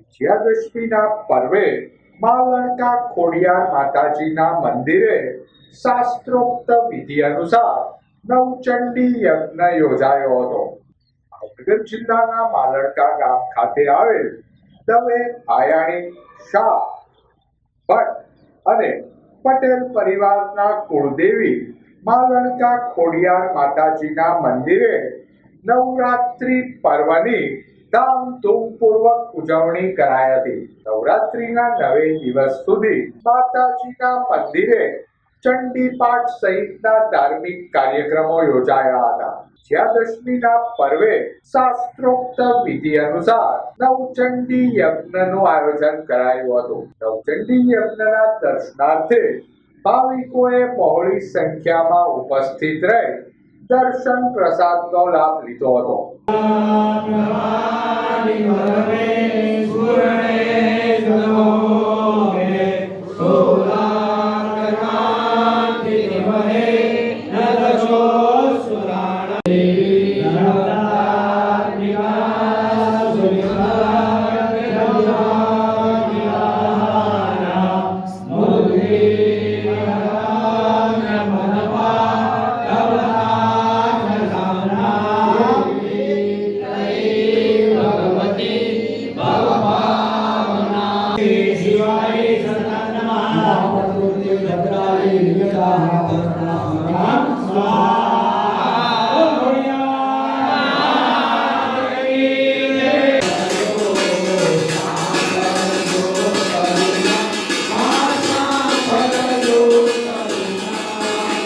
વિજયાદશમીના પર્વે માલણકા ખોડિયાર માતાજીના મંદિરે શાસ્ત્રોક્ત વિધિ અનુસાર નવચંડી યજ્ઞ યોજાયો હતો. ભાવનગર જિલ્લાના માલણકા ગામ ખાતે આવેલ દવે આયાણી શાહ ભટ્ટ અને પટેલ પરિવારના કુળદેવી માલણકા ખોડિયાર માતાજીના મંદિરે નવરાત્રિ પર્વની ધામધૂમપૂર્વક ઉજવણી કરાઈ હતી. નવરાત્રીના નવે દિવસ સુધી માતાજીના મંદિરે ચંડી પાઠ સહિતના ધાર્મિક કાર્યક્રમો યોજાયા હતા. વિજયાદશમીના પર્વે શાસ્ત્રોક્ત વિધિ અનુસાર નવચંડી યજ્ઞનું આયોજન કરાયું હતું. નવચંડી યજ્ઞના દર્શનાર્થે ભાવિકોએ બહોળી સંખ્યામાં ઉપસ્થિત રહી દર્શન પ્રસાદનો લાભ લીધો હતો. Hey!